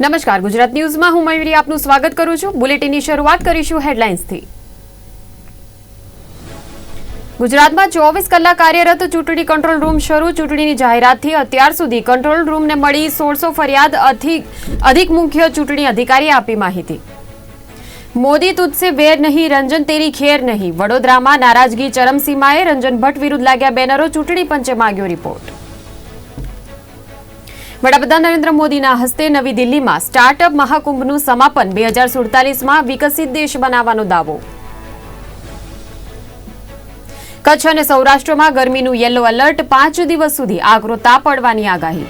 નમસ્કાર, ગુજરાત ન્યૂઝમાં હું મયુરી આપનું સ્વાગત કરું છું. બુલેટિનની શરૂઆત કરીશું હેડલાઇન્સથી. ગુજરાતમાં ચોવીસ કલાક કાર્યરત ચૂંટણી કંટ્રોલ રૂમ શરૂ. ચૂંટણીની જાહેરાતથી અત્યાર સુધી કંટ્રોલ રૂમને મળી સોળસો ફરિયાદ અધિક મુખ્ય ચૂંટણી અધિકારીએ આપી માહિતી. મોદી તુજસે વેર નહીં, રંજન તેરી ખેર નહીં. વડોદરામાં નારાજગી ચરમસીમાએ રંજન ભટ્ટ વિરુદ્ધ લાગ્યા બેનરો. ચૂંટણી પંચે માંગ્યો રિપોર્ટ. વડાપ્રધાન નરેન્દ્ર મોદીના હસ્તે નવી દિલ્હીમાં સ્ટાર્ટઅપ મહાકુંભનું સમાપન બે હજાર વિકસિત દેશ બનાવવાનો દાવો. કચ્છ અને સૌરાષ્ટ્રમાં ગરમીનું યલો એલર્ટ પાંચ દિવસ સુધી આકરો તાપ આગાહી.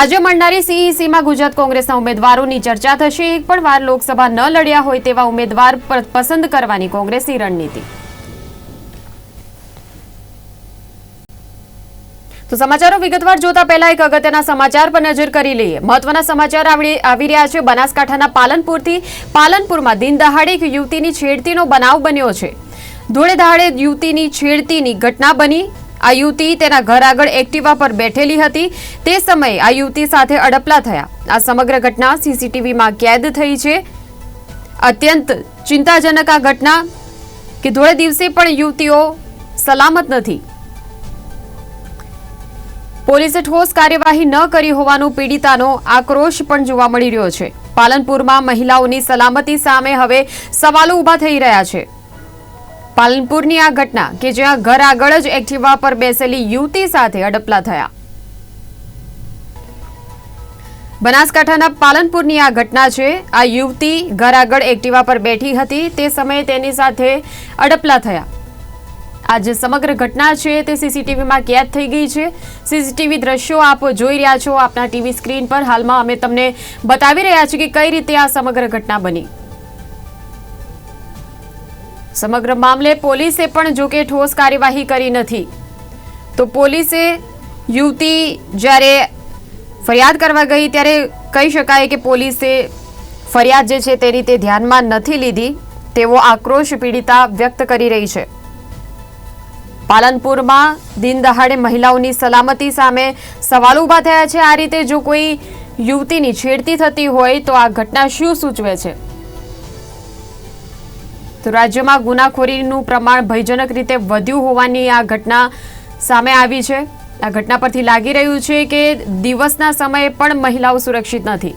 આજે મળનારી સીઈસીમાં ગુજરાત કોંગ્રેસના ઉમેદવારોની ચર્ચા થશે. એક પણ વાર લોકસભા ન લડ્યા હોય તેવા ઉમેદવાર પસંદ કરવાની કોંગ્રેસની રણનીતિ. તો સમાચારો વિગતવાર જોતા પહેલા એક અગત્યના સમાચાર પર નજર કરી લઈએ. મહત્વના સમાચાર આવી રહ્યા છે. બનાસકાંઠાના પાલનપુરથી પાલનપુરમાં દિન દહાડે એક યુવતીની છેડતીનો બનાવ બન્યો છે. ધોળે દહાડે યુવતીની છેડતીની ઘટના બની. આ યુવતી તેના ઘર આગળ એક્ટિવા પર બેઠેલી હતી. તે સમયે આ યુવતી સાથે અડપલા થયા. આ સમગ્ર ઘટના સીસીટીવીમાં કેદ થઈ છે. અત્યંત ચિંતાજનક આ ઘટના કે ધોળે દિવસે પણ યુવતીઓ સલામત નથી. પોલીસે ઠોસ કાર્યવાહી ન કરી હોવાનો પીડિતાનો આક્રોશ પણ જોવા મળી રહ્યો છે. પાલનપુરમાં મહિલાઓની સલામતી સામે હવે સવાલો ઊભા થઈ રહ્યા છે. પાલનપુરની આ ઘટના કે જ્યાં ઘર આગળ જ એક્ટિવા પર બેસેલી યુવતી સાથે અડપલા થયા. બનાસકાંઠાના પાલનપુરની આ ઘટના છે. આ યુવતી ઘર આગળ એક્ટિવા પર બેઠી હતી. તે સમયે તેની સાથે અડપલા થયા. આ જે સમગ્ર ઘટના છે તે સીસીટીવીમાં કેદ થઈ ગઈ છે. સીસીટીવી દ્રશ્યો આપ જોઈ રહ્યા છો આપના ટીવી સ્ક્રીન પર. હાલમાં અમે તમને બતાવી રહ્યા છીએ કે કઈ રીતે આ સમગ્ર ઘટના બની. સમગ્ર મામલે પોલીસે પણ જો કે ઠોસ કાર્યવાહી કરી નથી. તો પોલીસે યુવતી જ્યારે ફરિયાદ કરવા ગઈ ત્યારે કહી શકાય કે પોલીસે ફરિયાદ જે છે તે રીતે ધ્યાનમાં નથી લીધી. તેવો આક્રોશ પીડિતા વ્યક્ત કરી રહી છે. પાલનપુરમાં દિન દહાડે મહિલાઓની સલામતી સામે સવાલ ઊભા થયા છે. આ રીતે જો કોઈ યુવતીની છેડતી થતી હોય તો આ ઘટના શું સૂચવે છે? તો રાજ્યમાં ગુનાખોરીનું પ્રમાણ ભયજનક રીતે વધ્યું હોવાની આ ઘટના સામે આવી છે. આ ઘટના પરથી લાગી રહ્યું છે કે દિવસના સમયે પણ મહિલાઓ સુરક્ષિત નથી.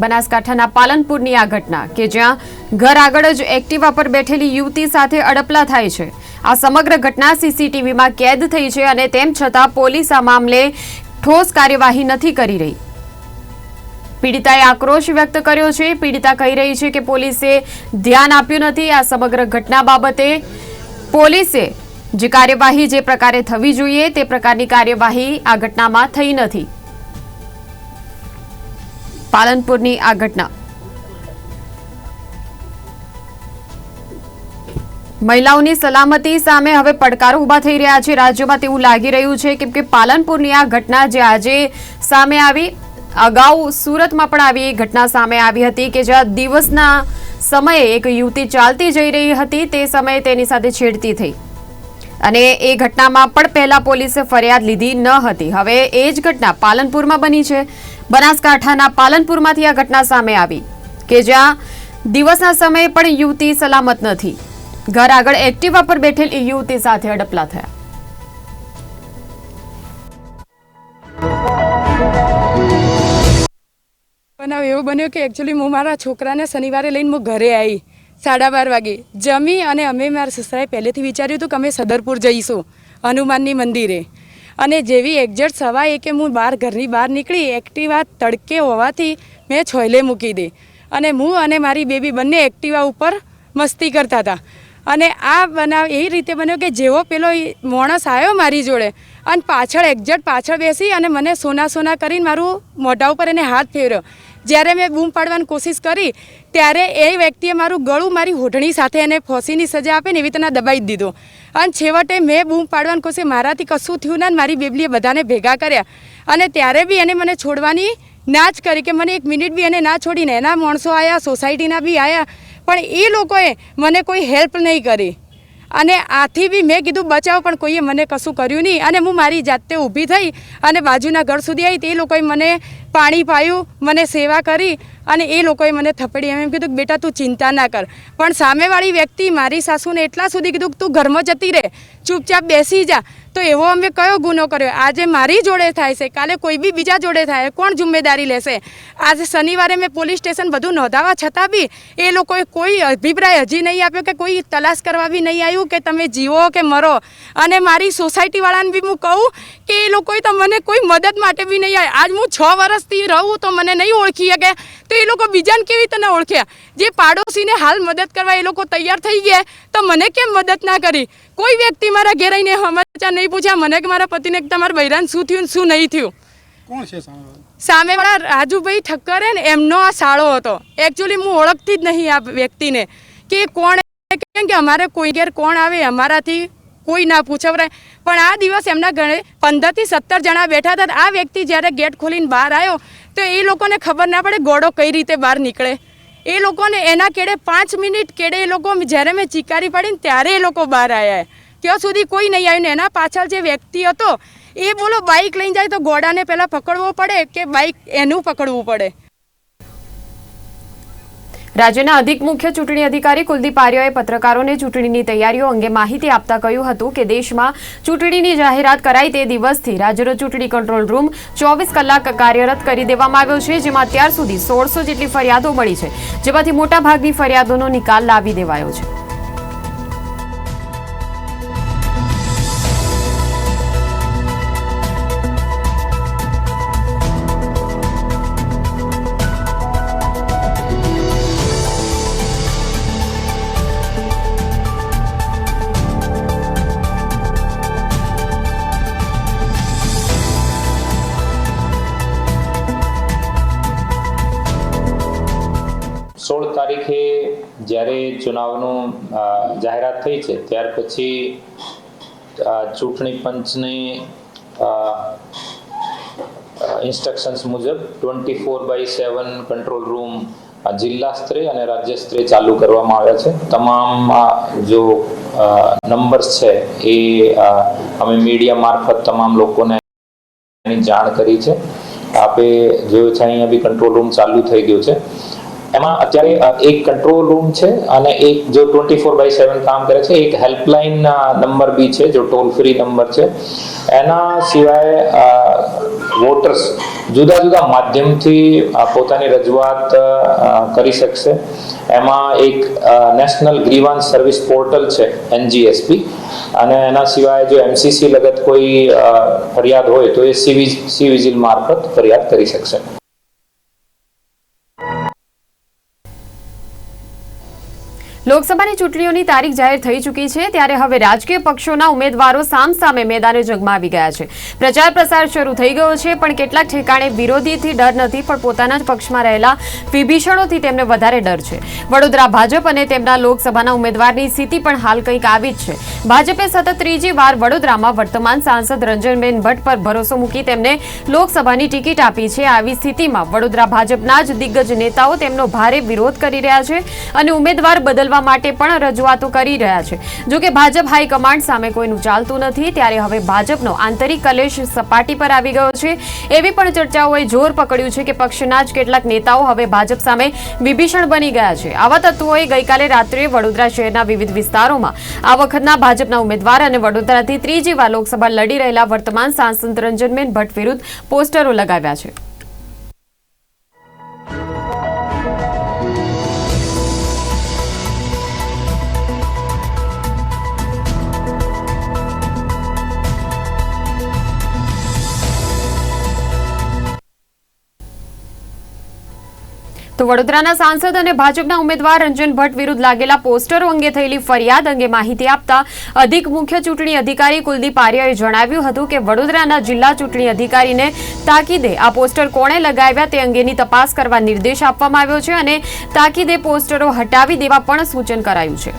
બનાસકાંઠાના પાલનપુરની આ ઘટના કે જ્યાં ઘર આગળ જ એક્ટિવા પર બેઠેલી યુવતી સાથે અડપલા થાય છે. આ સમગ્ર ઘટના સીસીટીવીમાં કેદ થઈ છે અને તેમ છતાં પોલીસ આ મામલે ઠોસ કાર્યવાહી નથી કરી રહી. પીડિતાએ આક્રોશ વ્યક્ત કર્યો છે. પીડિતા કહી રહી છે કે પોલીસે ધ્યાન આપ્યું નથી. આ સમગ્ર ઘટના બાબતે પોલીસે જે કાર્યવાહી જે પ્રકારે થવી જોઈએ તે પ્રકારની કાર્યવાહી આ ઘટનામાં થઈ નથી. પાલનપુરની આ ઘટના મહિલાઓની સલામતી સામે હવે પડકારો ઊભા થઈ રહ્યા છે. રાજ્યમાં તેવું લાગી રહ્યું છે કેમ કે પાલનપુરની આ ઘટના જે આજે સામે આવી, અગાઉ સુરતમાં પણ આવી ઘટના સામે આવી હતી કે જ્યાં દિવસના સમયે એક યુવતી ચાલતી જઈ રહી હતી. તે સમયે તેની સાથે છેડતી થઈ. અને એ ઘટનામાં પણ પહેલા પોલીસે ફરિયાદ લીધી ન હતી. હવે એ જ ઘટના પાલનપુરમાં બની છે. બનાસકાંઠાના પાલનપુરમાંથી આ ઘટના સામે આવી કે જ્યાં દિવસના સમયે પણ યુવતી સલામત નથી. ઘર આગળ એક્ટિવા પર બેઠેલી યુવતી સાથે અડપલા થયા. બનાવ એવો બન્યો કે એકચ્યુઅલી હું મારા છોકરાને શનિવારે લઈને હું ઘરે આવી સાડા બાર વાગે. જમી અને અમે મારા સસરાએ પહેલેથી વિચાર્યું હતું કે અમે સદરપુર જઈશું, હનુમાનની મંદિરે. અને જેવી એક્ઝેક્ટ સવા એકે હું બહાર ઘરની બહાર નીકળી, એક્ટિવા તડકે હોવાથી મેં છોયલે મૂકી દે. અને હું અને મારી બેબી બંને એક્ટિવા ઉપર મસ્તી કરતા હતા. અને આ બનાવ એ રીતે બન્યો કે જેવો પેલો માણસ આવ્યો મારી જોડે અને પાછળ એક્ઝેક્ટ પાછળ બેસી અને મને સોના સોના કરીને મારું મોઢા ઉપર એને હાથ ફેર્યો. જ્યારે મેં બૂમ પાડવાની કોશિશ કરી, ત્યારે એ વ્યક્તિએ મારું ગળું મારી હોઠણી સાથે એને ફોસીની સજા આપે ને એવી રીતના દબાઈ દીધો. અને છેવટે મેં બૂમ પાડવાની કોશિશ, મારાથી કશું થયું ના મારી બેબલીએ બધાને ભેગા કર્યા. અને ત્યારે બી એને મને છોડવાની ના જ કરી કે મને એક મિનિટ બી એને ના છોડીને એના માણસો આવ્યા સોસાયટીના બી આવ્યા પણ એ લોકોએ મને કોઈ હેલ્પ નહીં કરી. અને આથી બી મેં કીધું, બચાવ, પણ કોઈએ મને કશું કર્યું નહીં. અને હું મારી જાતે ઊભી થઈ અને બાજુના ઘર સુધી આવી તે લોકોએ મને પાણી પાયું, મને સેવા કરી અને એ લોકોએ મને થપડી. એમ કીધું કે, બેટા, તું ચિંતા ના કર. પણ સામેવાળી વ્યક્તિ મારી સાસુને એટલા સુધી કીધું કે, તું ઘરમાં જતી રહે. ચૂપચાપ બેસી જા. તો એવો અમે કયો ગુનો કર્યો? આજે મારી જોડે થાય છે, કાલે કોઈ બી બીજા જોડે થાય, કોણ જિમ્મેદારી લેશે? આજે શનિવારે મેં પોલીસ સ્ટેશન બધું નોંધાવા છતાં બી એ લોકોએ કોઈ અભિપ્રાય હજી નહીં આપ્યો કે કોઈ તલાશ કરવા બી નહીં આવ્યું કે તમે જીવો કે મરો. અને મારી સોસાયટીવાળાને બી હું કહું કે એ લોકોએ તો મને કોઈ મદદ માટે બી નહીં આવી આજ હું છ વર્ષથી રહું તો મને નહીં ઓળખી શકે તો એ લોકો બીજાને કેવી રીતે ઓળખ્યા જે પાડોશીને હાલ મદદ કરવા એ લોકો તૈયાર થઈ ગયા તો મને કેમ મદદ ના કરી? કોઈ વ્યક્તિ મારા ઘેર આવીને નહીં પૂછ્યા મને કે મારા પતિને કે તમારા બૈરાન શું થયું શું નહીં થયું? કોણ છે સામે સામેવાળા રાજુભાઈ ઠક્કરે ને એમનો આ સાળો હતો. એકચ્યુઅલી હું ઓળખતી જ નહીં આ વ્યક્તિને. કે કોણ કેમ કે અમારે કોઈ ઘેર કોણ આવે અમારાથી કોઈ ના પૂછવરાય. પણ આ દિવસ એમના ઘરે પંદરથી સત્તર જણા બેઠા હતા આ વ્યક્તિ જ્યારે ગેટ ખોલીને બહાર આવ્યો તો એ લોકોને ખબર ના પડે ગોળો કઈ રીતે બહાર નીકળે. એ લોકોને એના કેડે પાંચ મિનિટ કેડે એ લોકો જ્યારે મેં ચીકારી પાડીને ત્યારે એ લોકો બહાર આવ્યા ત્યાં સુધી કોઈ નહીં આવ્યું એના પાછળ જે વ્યક્તિ હતો, એ બોલો બાઇક લઈને જાય તો ઘોડાને પહેલાં પકડવો પડે કે બાઇક એનું પકડવું પડે? રાજ્યના અધિક મુખ્ય ચૂંટણી અધિકારી કુલદીપ આર્યએ પત્રકારોને ચૂંટણીની તૈયારીઓ અંગે માહિતી આપતા કહ્યું હતું કે દેશમાં ચૂંટણીની જાહેરાત કરાઈ તે દિવસથી રાજ્યનો ચૂંટણી કંટ્રોલ રૂમ ચોવીસ કલાક કાર્યરત કરી દેવામાં આવ્યો છે, જેમાં અત્યાર સુધી સોળસો જેટલી ફરિયાદો મળી છે, જેમાંથી મોટાભાગની ફરિયાદોનો નિકાલ લાવી દેવાયો છે. જ્યારે ચુનાવનું જાહેરાત થઈ છે, ત્યાર પછી ચૂંટણી પંચની ઇન્સ્ટ્રક્શન્સ મુજબ twenty four by seven control room જિલ્લા સ્તરે અને રાજ્ય સ્તરે ચાલુ કરવામાં આવ્યા છે. તમામ જો નંબર્સ છે, એ અમે મીડિયા મારફત તમામ લોકોને જાણ કરી છે. આપે જોયું છે, અહીંયા બી કંટ્રોલ રૂમ ચાલુ થઈ ગયો છે. એમાં અત્યારે એક કંટ્રોલ રૂમ છે અને એક જો ટ્વેન્ટી ફોર બાય સેવન કામ કરે છે, એક હેલ્પલાઇન નંબર બી છે, જો ટોલ ફ્રી નંબર છે. એના સિવાય વોટર્સ જુદા જુદા માધ્યમથી પોતાની રજૂઆત કરી શકશે. એમાં એક નેશનલ ગ્રીવાન્સ સર્વિસ પોર્ટલ છે, એનજીએસપી. અને એના સિવાય જો એમસીસી લગત કોઈ ફરિયાદ હોય તો એ સી વિજિલ મારફત ફરિયાદ કરી શકશે. લોકસભાની ચૂંટણીઓની તારીખ જાહેર થઈ ચૂકી છે, ત્યારે હવે રાજકીય પક્ષોના ઉમેદવારો સામસામે મેદાને જગમાવી ગયા છે. પ્રચાર પ્રસાર શરૂ થઈ ગયો છે, પણ કેટલાક ઠેકાણે વિરોધીથી ડર નથી, પણ પોતાના જ પક્ષમાં રહેલા વિભીષણોથી તેમને વધારે ડર છે. વડોદરા ભાજપ અને તેમના લોકસભાના ઉમેદવારની સ્થિતિ પણ હાલ કંઈક આવી જ છે. ભાજપે સતત ત્રીજી વાર વડોદરામાં વર્તમાન સાંસદ રંજનબેન ભટ્ટ પર ભરોસો મૂકી તેમને લોકસભાની ટિકિટ આપી છે. આવી સ્થિતિમાં વડોદરા ભાજપના જ દિગ્ગજ નેતાઓ તેમનો ભારે વિરોધ કરી રહ્યા છે અને ઉમેદવાર બદલવા માટે પણ રજૂઆતો કરી રહ્યા છે. જોકે ભાજપ હાઈકમાન્ડ સામે કોઈનું ચાલતું નથી, ત્યારે હવે ભાજપનો આંતરિક કલેશ સપાટી પર આવી ગયો છે. એવી પણ ચર્ચાઓએ જોર પકડ્યું છે કે પક્ષના જ કેટલાક નેતાઓ હવે ભાજપ સામે વિભીષણ બની ગયા છે. આવા તત્વોએ ગઈકાલે રાત્રે વડોદરા શહેરના વિવિધ વિસ્તારોમાં આ વખતના ભાજપના ઉમેદવાર અને વડોદરાથી ત્રીજી વાર લોકસભા લડી રહેલા વર્તમાન સાંસદ રંજનબેન ભટ્ટ વિરુદ્ધ પોસ્ટરો લગાવ્યા છે. તો વડોદરાના સાંસદ અને ભાજપના ઉમેદવાર રંજન ભટ્ટ વિરુદ્ધ લાગેલા પોસ્ટરો અંગે થયેલી ફરિયાદ અંગે માહિતી આપતા અધિક મુખ્ય ચૂંટણી અધિકારી કુલદીપ આર્યાએ જણાવ્યું હતું કે વડોદરાના જિલ્લા ચૂંટણી અધિકારીને તાકીદે આ પોસ્ટર કોણે લગાવ્યા તે અંગેની તપાસ કરવા નિર્દેશ આપવામાં આવ્યો છે અને તાકીદે પોસ્ટરો હટાવી દેવા પણ સૂચન કરાયું છે.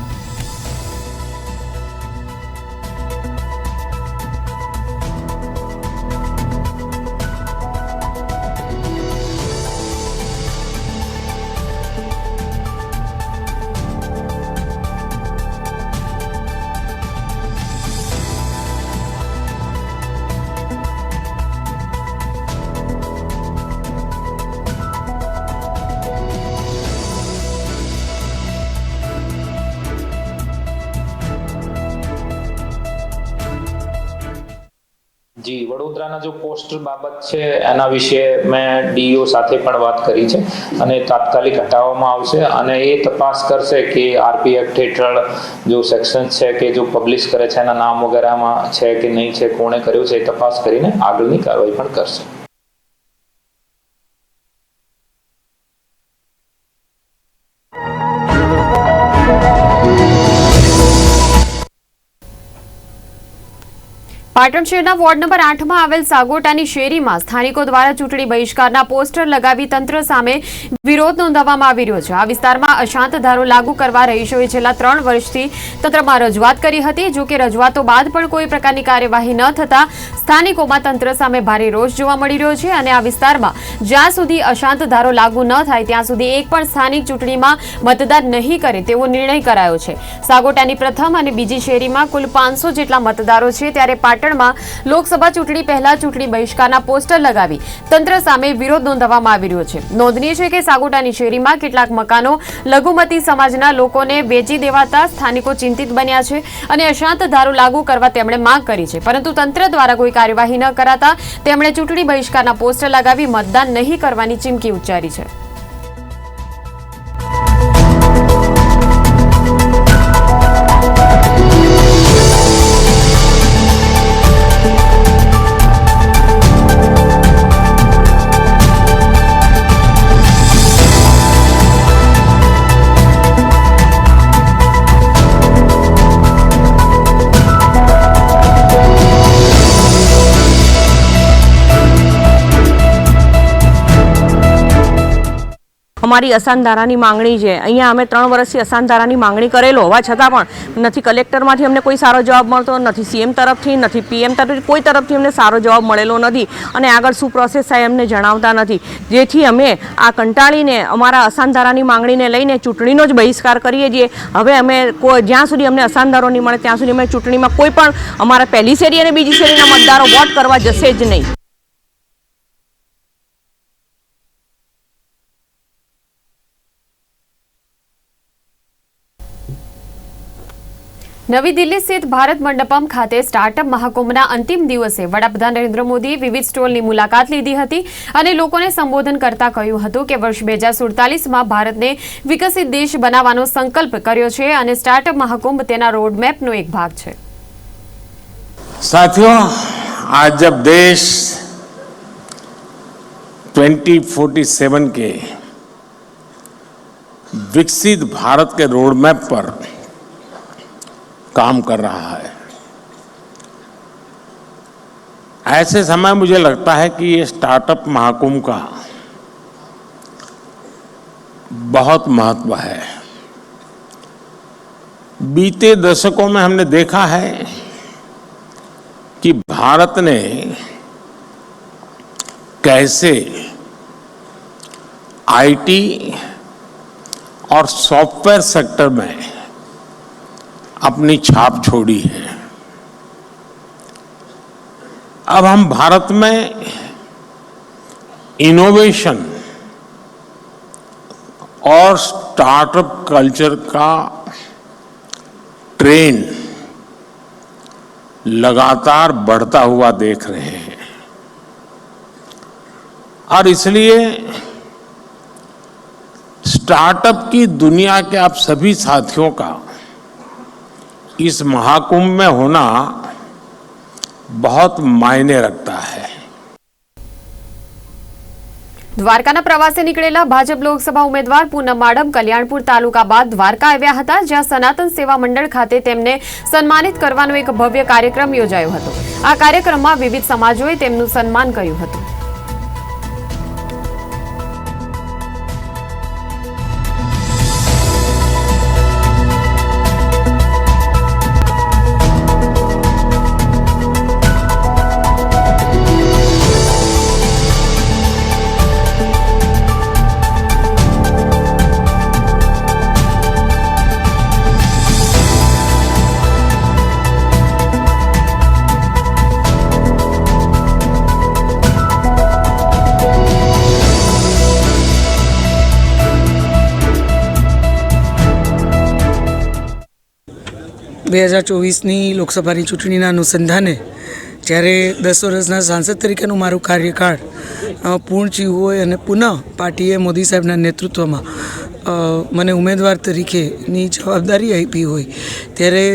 વડોદરાના જો પોસ્ટર બાબત છે, એના વિશે મેં ડીઓ સાથે પણ વાત કરી છે અને તાત્કાલિક હટાવવામાં આવશે અને એ તપાસ કરશે કે આરપી એક્ટ હેઠળ જો સેક્શન છે કે જો પબ્લિશ કરે છે, એના નામ વગેરેમાં છે કે નહીં છે, કોણે કર્યું છે, એ તપાસ કરીને આગળની કાર્યવાહી પણ કરશે. પાટણ શહેરના વોર્ડ નંબર આઠમાં આવેલ સાગોટાની શેરીમાં સ્થાનિકો દ્વારા ચૂંટણી બહિષ્કારના પોસ્ટર લગાવી તંત્ર સામે વિરોધ નોંધાવવામાં આવી રહ્યો છે. આ વિસ્તારમાં અશાંત ધારો લાગુ કરવા રહીશોએ છેલ્લા ત્રણ વર્ષથી તંત્રમાં રજૂઆત કરી હતી. જો કે રજૂઆતો બાદ પણ કોઈ પ્રકારની કાર્યવાહી ન થતાં સ્થાનિકોમાં તંત્ર સામે ભારે રોષ જોવા મળી રહ્યો છે અને આ વિસ્તારમાં જ્યાં સુધી અશાંત ધારો લાગુ ન થાય, ત્યાં સુધી એક પણ સ્થાનિક ચૂંટણીમાં મતદાન નહીં કરે તેવો નિર્ણય કરાયો છે. સાગોટાની પ્રથમ અને બીજી શેરીમાં કુલ પાંચસો જેટલા મતદારો છે. ત્યારે પાટણમાં લોકસભા ચૂંટણી પહેલા ચૂંટણી બહિષ્કારના પોસ્ટર લગાવી તંત્ર સામે વિરોધ નોંધાવવામાં આવી રહ્યો છે. નોંધનીય છે કે સાગોટાની શેરીમાં કેટલાક મકાનો લઘુમતી સમાજના લોકોને વેચી દેવાતા સ્થાનિકો ચિંતિત બન્યા છે અને અશાંત ધારો લાગુ કરવા તેમણે માંગ કરી છે. પરંતુ તંત્ર દ્વારા કોઈ કાર્યવાહી ન કરાતા તેમણે ચૂંટણી બહિષ્કારના પોસ્ટર લગાવી મતદાન નહીં કરવાની ચીમકી ઉચ્ચારી છે. અમારી અસાનધારાની માંગણી છે. અહીંયા અમે ત્રણ વર્ષથી અસાનધારાની માંગણી કરેલો. હોવા છતાં પણ નથી કલેક્ટરમાંથી અમને કોઈ સારો જવાબ મળતો નથી, સીએમ તરફથી નથી, પીએમ તરફથી, કોઈ તરફથી અમને સારો જવાબ મળેલો નથી અને આગળ શું પ્રોસેસ થાય અમને જણાવતા નથી. જેથી અમે આ કંટાળીને અમારા અસાનધારાની માંગણીને લઈને ચૂંટણીનો જ બહિષ્કાર કરીએ છીએ. હવે અમે જ્યાં સુધી અમને અસાનધારો નહીં મળે, ત્યાં સુધી અમે ચૂંટણીમાં કોઈ પણ અમારા પહેલી શેરી અને બીજી શેરીના મતદારો વોટ કરવા જશે જ નહીં. નવી દિલ્હી સ્થિત ભારત મંડપમ ખાતે સ્ટાર્ટઅપ મહાકુંભના અંતિમ દિવસે વડાપ્રધાન નરેન્દ્ર મોદીએ વિવિધ સ્ટોલની મુલાકાત લીધી હતી અને લોકોને સંબોધન કરતા કહ્યું હતું કે વર્ષ બે હજાર સુડતાલીસમાં ભારતને વિકસિત દેશ બનાવવાનો સંકલ્પ કર્યો છે અને સ્ટાર્ટઅપ મહાકુંભ તેના રોડમેપનો એક ભાગ છે साथियों आज जब देश 2047 के विकसित भारत के रोड मैप पर काम कर रहा है। ऐसे समय मुझे लगता है कि ये स्टार्टअप महाकुंभ का बहुत महत्व है। बीते दशकों में हमने देखा है कि भारत ने कैसे आईटी और सॉफ्टवेयर सेक्टर में अपनी छाप छोड़ी है। अब हम भारत में इनोवेशन और स्टार्टअप कल्चर का ट्रेंड लगातार बढ़ता हुआ देख रहे हैं। और इसलिए स्टार्टअप की दुनिया के आप सभी साथियों का इस महाकुंभ में होना बहुत मायने रखता है દ્વારકાના પ્રવાસે નીકળેલા ભાજપ લોકસભા ઉમેદવાર પૂનમ માડમ કલ્યાણપુર તાલુકા બાદ દ્વારકા આવ્યા હતા જ્યાં સનાતન સેવા મંડળ ખાતે તેમને સન્માનિત કરવાનો એક ભવ્ય કાર્યક્રમ યોજાયો હતો આ કાર્યક્રમમાં વિવિધ સમાજોએ તેમનું સન્માન કર્યું હતું બે હજાર ચોવીસની લોકસભાની ચૂંટણીના અનુસંધાને જ્યારે દસ વર્ષના સાંસદ તરીકેનું મારું કાર્યકાળ પૂર્ણ થયું હોય અને પુનઃ પાર્ટીએ મોદી સાહેબના નેતૃત્વમાં મને ઉમેદવાર તરીકેની જવાબદારી આપી હોય, ત્યારે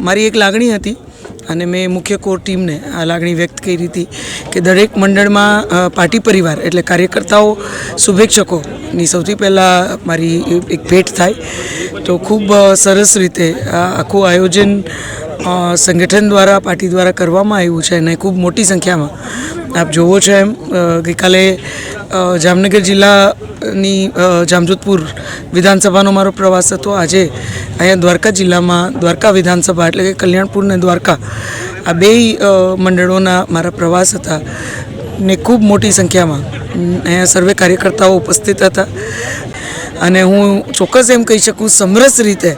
મારી એક લાગણી હતી અને મેં મુખ્ય કોર ટીમને આ લાગણી વ્યક્ત કરી હતી કે દરેક મંડળમાં પાર્ટી પરિવાર એટલે કાર્યકર્તાઓ, શુભેચ્છકોની સૌથી પહેલાં મારી એક ભેટ થાય. તો ખૂબ સરસ રીતે આખું આયોજન સંગઠન દ્વારા, પાર્ટી દ્વારા કરવામાં આવ્યું છે અને ખૂબ મોટી સંખ્યામાં. આપ જોવો છો એમ ગઈકાલે જામનગર જિલ્લાની જામજોધપુર વિધાનસભાનો મારો પ્રવાસ હતો. આજે અહીંયા દ્વારકા જિલ્લામાં, દ્વારકા વિધાનસભા એટલે કે કલ્યાણપુર ને દ્વારકા, આ બેય મંડળોના મારા પ્રવાસ હતા ને ખૂબ મોટી સંખ્યામાં. અહીંયા સર્વે કાર્યકર્તાઓ ઉપસ્થિત હતા. અને હું ચોક્કસ એમ કહી શકું, સમરસ રીતે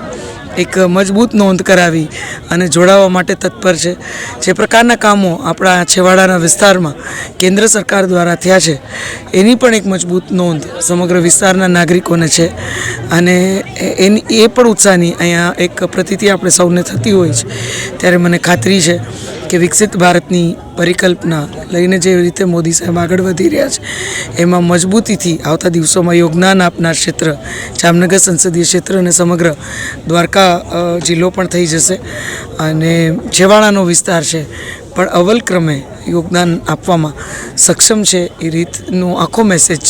એક મજબૂત નોંધ કરાવી અને જોડાવા માટે તત્પર છે. જે પ્રકારના કામો આપણા છેવાડાના વિસ્તારમાં કેન્દ્ર સરકાર દ્વારા થયા છે, એની પણ એક મજબૂત નોંધ સમગ્ર વિસ્તારના નાગરિકોને છે. અને એની, એ પણ ઉત્સાહની અહીંયા એક પ્રતિતિ આપણે સૌને થતી હોય છે. ત્યારે મને ખાતરી છે કે વિકસિત ભારતની પરિકલ્પના લઈને જે રીતે મોદી સાહેબ આગળ વધી રહ્યા છે, એમાં મજબૂતીથી આવતા દિવસોમાં યોગદાન આપનાર ક્ષેત્ર, જામનગર સંસદીય ક્ષેત્ર અને સમગ્ર દ્વારકા જિલ્લો પણ થઈ જશે. અને છેવાડાનો વિસ્તાર છે, પણ અવલક્રમે યોગદાન આપવામાં સક્ષમ છે એ રીતનો આખો મેસેજ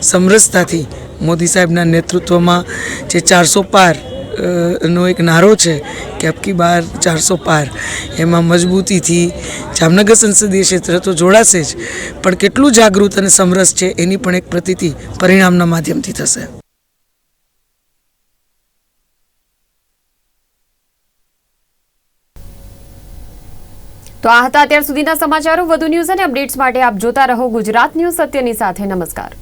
સમરસતાથી મોદી સાહેબના નેતૃત્વમાં જે ચારસો પાર નો એક નારો છે કે બાર ચારસો પાર. એમાં મજબૂતીથી જામનગર સંસદીય ક્ષેત્ર તો જોડાશે જ, પણ કેટલું જાગૃત અને સમરસ છે એની પણ એક પ્રતિતિ પરિણામના માધ્યમથી થશે. તો આ હતા અત્યાર સુધીના સમાચારો. વધુ ન્યૂઝ અને અપડેટ્સ માટે આપ જોતા રહો ગુજરાત ન્યૂઝ સત્યની સાથે. નમસ્કાર.